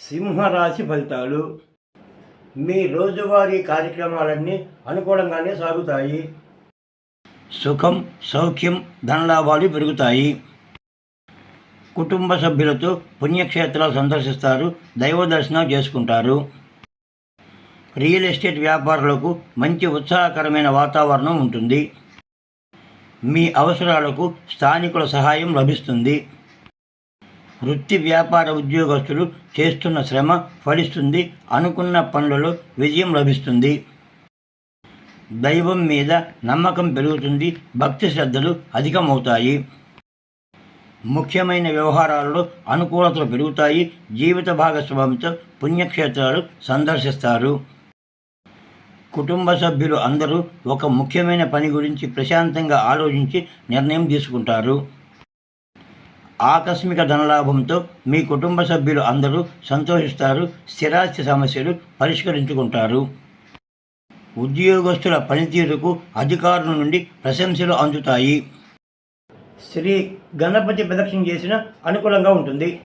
సింహరాశి ఫలితాలు. మీ రోజువారీ కార్యక్రమాలన్నీ అనుకూలంగానే సాగుతాయి. సుఖం సౌఖ్యం ధనలాభాలు పెరుగుతాయి. కుటుంబ సభ్యులతో పుణ్యక్షేత్రాలు సందర్శిస్తారు దైవ దర్శనం చేసుకుంటారు. రియల్ ఎస్టేట్ వ్యాపారులకు మంచి ఉత్సాహకరమైన వాతావరణం ఉంటుంది. మీ అవసరాలకు స్థానికుల సహాయం లభిస్తుంది. వృత్తి వ్యాపార ఉద్యోగస్తులు చేస్తున్న శ్రమ ఫలిస్తుంది అనుకున్న పనులలో విజయం లభిస్తుంది. దైవం మీద నమ్మకం పెరుగుతుంది భక్తి శ్రద్ధలు అధికమవుతాయి. ముఖ్యమైన వ్యవహారాలలో అనుకూలతలు పెరుగుతాయి జీవిత భాగస్వామితో పుణ్యక్షేత్రాలు సందర్శిస్తారు. కుటుంబ సభ్యులు అందరూ ఒక ముఖ్యమైన పని గురించి ప్రశాంతంగా ఆలోచించి నిర్ణయం తీసుకుంటారు. ఆకస్మిక ధనలాభంతో మీ కుటుంబ సభ్యులు అందరూ సంతోషిస్తారు స్థిరాస్తి సమస్యలు పరిష్కరించుకుంటారు. ఉద్యోగస్తుల పనితీరుకు అధికారుల నుండి ప్రశంసలు అందుతాయి. శ్రీ గణపతి ప్రదక్షిణ చేసిన అనుకూలంగా ఉంటుంది.